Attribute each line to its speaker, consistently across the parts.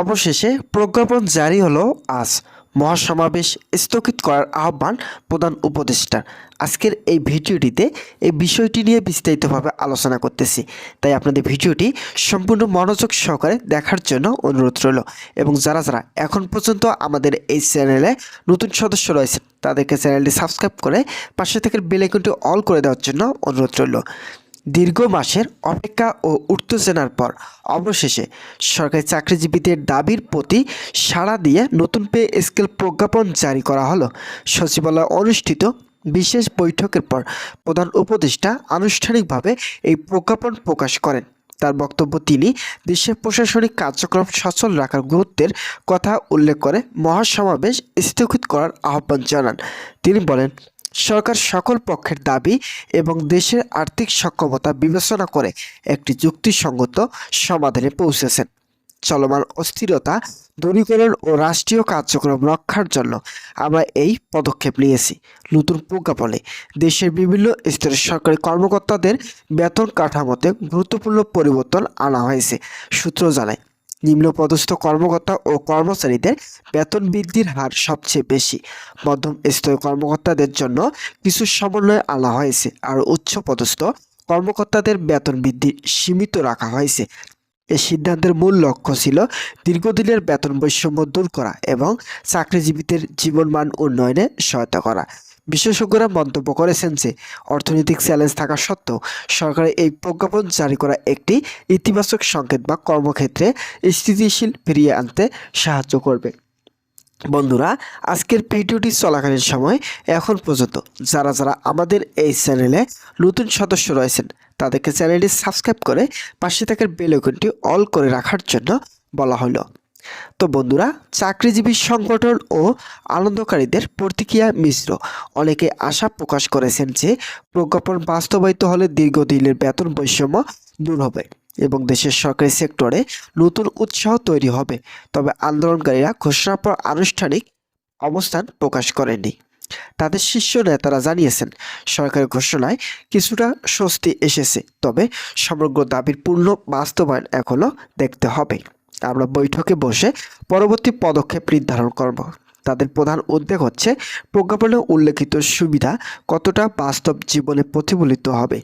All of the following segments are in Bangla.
Speaker 1: অবশেষে প্রজ্ঞাপন জারি হলো আজ। মহাসমাবেশ স্থগিত করার আহ্বান প্রধান উপদেষ্টার আজকের এই ভিডিওটিতে এই বিষয়টি নিয়ে বিস্তারিতভাবে আলোচনা করতেছি। তাই আপনাদের ভিডিওটি সম্পূর্ণ মনোযোগ সহকারে দেখার জন্য অনুরোধ রইল এবং যারা যারা এখন পর্যন্ত আমাদের এই চ্যানেলে নতুন সদস্য রয়েছেন, তাদেরকে চ্যানেলটি সাবস্ক্রাইব করে পাশে থেকে বেল আইকনটি অল করে দেওয়ার জন্য অনুরোধ রইল। দীর্ঘ মাসের অপেক্ষা ও উত্তেজনার পর অবশেষে সরকারি চাকরিজীবীদের দাবির প্রতি সাড়া দিয়ে নতুন পে স্কেল প্রজ্ঞাপন জারি করা হলো। সচিবালয়ে অনুষ্ঠিত বিশেষ বৈঠকের পর প্রধান উপদেষ্টা আনুষ্ঠানিকভাবে এই প্রজ্ঞাপন প্রকাশ করেন। তার বক্তব্য তিনি দেশের প্রশাসনিক কার্যক্রম সচল রাখার গুরুত্বের কথা উল্লেখ করে মহাসমাবেশ স্থগিত করার আহ্বান জানান। তিনি বলেন সরকার সকল পক্ষের দাবি এবং দেশের আর্থিক সক্ষমতা বিবেচনা করে একটি যুক্তিসঙ্গত সমাধানে পৌঁছেছেন। চলমান অস্থিরতা, দূরীকরণ ও রাষ্ট্রীয় কার্যক্রম রক্ষার জন্য আমরা এই পদক্ষেপ নিয়েছি। নতুন প্রজ্ঞাপনে দেশের বিভিন্ন স্তরের সরকারি কর্মকর্তাদের বেতন কাঠামোতে গুরুত্বপূর্ণ পরিবর্তন আনা হয়েছে, সূত্র জানায়। নিম্নপদস্থ কর্মকর্তা ও কর্মচারীদের বেতন বৃদ্ধির হার সবচেয়ে বেশি। মধ্যম স্তরীয় কর্মকর্তাদের জন্য কিছু সমন্বয় আনা হয়েছে আর উচ্চ পদস্থ কর্মকর্তাদের বেতন বৃদ্ধি সীমিত রাখা হয়েছে। এই সিদ্ধান্তের মূল লক্ষ্য ছিল দীর্ঘদিনের বেতন বৈষম্য দূর করা এবং চাকরিজীবীদের জীবনমান উন্নয়নে সহায়তা করা। বিশেষজ্ঞরা মন্তব্য করেছেন যে, অর্থনৈতিক চ্যালেঞ্জ থাকা সত্ত্বেও সরকারের এই প্রজ্ঞাপন জারি করা একটি ইতিবাচক সংকেত বা কর্মক্ষেত্রে স্থিতিশীল ফিরিয়ে আনতে সাহায্য করবে। বন্ধুরা, আজকের ভিডিওটি চলাকালীন সময় এখন পর্যন্ত যারা যারা আমাদের এই চ্যানেলে নতুন সদস্য রয়েছেন, তাদেরকে চ্যানেলটি সাবস্ক্রাইব করে পাশে থাকার বেল আইকনটি অল করে রাখার জন্য বলা হলো। তো বন্ধুরা, চাকরিজীবী সংগঠন ও আনন্দকারীদের প্রতিক্রিয়া মিশ্র। অনেকে আশা প্রকাশ করেছেন যে প্রজ্ঞাপন বাস্তবায়িত হলে দীর্ঘদিনের বেতন বৈষম্য দূর হবে এবং দেশের সরকারি সেক্টরে নতুন উৎসাহ তৈরি হবে। তবে আন্দোলনকারীরা ঘোষণার পর আনুষ্ঠানিক অবস্থান প্রকাশ করেনি তাদের শীর্ষ নেতারা জানিয়েছেন, সরকারের ঘোষণায় কিছুটা স্বস্তি এসেছে, তবে সমগ্র দাবির পূর্ণ বাস্তবায়ন এখনও দেখতে হবে। আমরা বৈঠকে বসে পরবর্তী পদক্ষেপ নির্ধারণ করব। তাদের প্রধান উদ্বেগ হচ্ছে প্রজ্ঞাপনে উল্লেখিত সুবিধা কতটা বাস্তব জীবনে প্রতিফলিত হবে।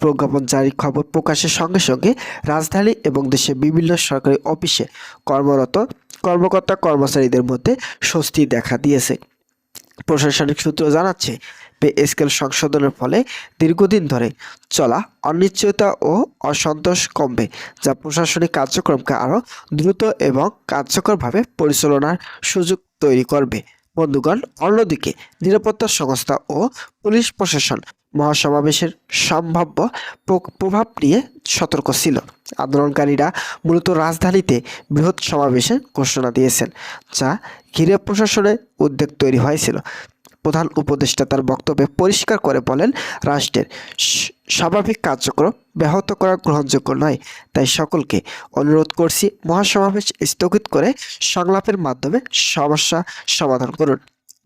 Speaker 1: প্রজ্ঞাপন জারির খবর প্রকাশের সঙ্গে সঙ্গে রাজধানী এবং দেশের বিভিন্ন সরকারি অফিসে কর্মরত কর্মকর্তা কর্মচারীদের মধ্যে স্বস্তি দেখা দিয়েছে। প্রশাসনিক সূত্র জানাচ্ছে পে স্কেল সংশোধনের ফলে দীর্ঘদিন ধরে চলা অনিশ্চয়তা ও অসন্তোষ কমবে, যা প্রশাসনিক কার্যক্রমকে আরও দ্রুত এবং কার্যকরভাবে পরিচালনার সুযোগ তৈরি করবে। বন্ধুগণ, অন্যদিকে নিরাপত্তা সংস্থা ও পুলিশ প্রশাসন মহাসমাবেশের সম্ভাব্য প্রভাব নিয়ে সতর্ক ছিল। আন্দোলনকারীরা মূলত রাজধানীতে বৃহৎ সমাবেশের ঘোষণা দিয়েছেন, যা ঘিরে প্রশাসনে উদ্বেগ তৈরি হয়েছিল। প্রধান উপদেষ্টা তার বক্তব্যে পরিষ্কার করে বলেন, রাষ্ট্রের স্বাভাবিক কার্যক্রম ব্যাহত করা গ্রহণযোগ্য নয়। তাই সকলকে অনুরোধ করছি মহাসমাবেশ স্থগিত করে সংলাপের মাধ্যমে সমস্যা সমাধান করুন।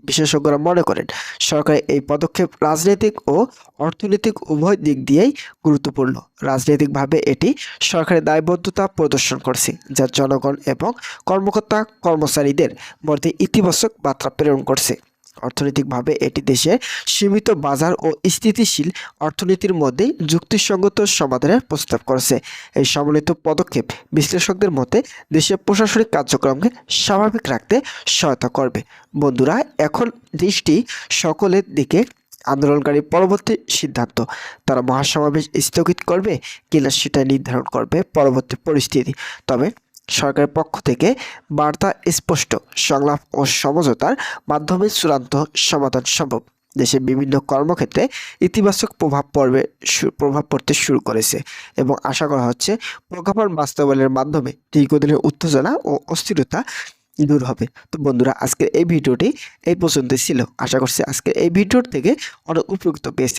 Speaker 1: বিশেষজ্ঞরা মনে করেন, সরকারের এই পদক্ষেপ রাজনৈতিক ও অর্থনৈতিক উভয় দিক দিয়েই গুরুত্বপূর্ণ। রাজনৈতিকভাবে এটি সরকারের দায়বদ্ধতা প্রদর্শন করছে, যা জনগণ এবং কর্মকর্তা কর্মচারীদের মধ্যে ইতিবাচক বার্তা প্রেরণ করছে। অর্থনৈতিকভাবে এটি দেশের সীমিত বাজার ও স্থিতিশীল অর্থনীতির মধ্যেই যুক্তিসঙ্গত সমাধানের প্রস্তাব করেছে। এই সম্মিলিত পদক্ষেপ বিশ্লেষকদের মতে দেশের প্রশাসনিক কার্যক্রমকে স্বাভাবিক রাখতে সহায়তা করবে। বন্ধুরা, এখন দৃষ্টি সকলের দিকে আন্দোলনকারী পরবর্তী সিদ্ধান্ত। তারা মহাসমাবেশ স্থগিত করবে কিনা সেটা নির্ধারণ করবে পরবর্তী পরিস্থিতি। তবে সরকারের পক্ষ থেকে বার্তা স্পষ্ট, সংলাপ ও সমঝোতার মাধ্যমে চূড়ান্ত সমাধান সম্ভব। দেশের বিভিন্ন কর্মক্ষেত্রে ইতিবাচক প্রভাব পড়বে প্রভাব পড়তে শুরু করেছে এবং আশা করা হচ্ছে প্রজ্ঞাপন বাস্তবায়নের মাধ্যমে দীর্ঘদিনের উত্তেজনা ও অস্থিরতা দূর হবে। তো বন্ধুরা, আজকের এই ভিডিওটি এই পর্যন্তই ছিল। আশা করছি আজকের এই ভিডিওর থেকে অনেক উপযুক্ত পেয়েছে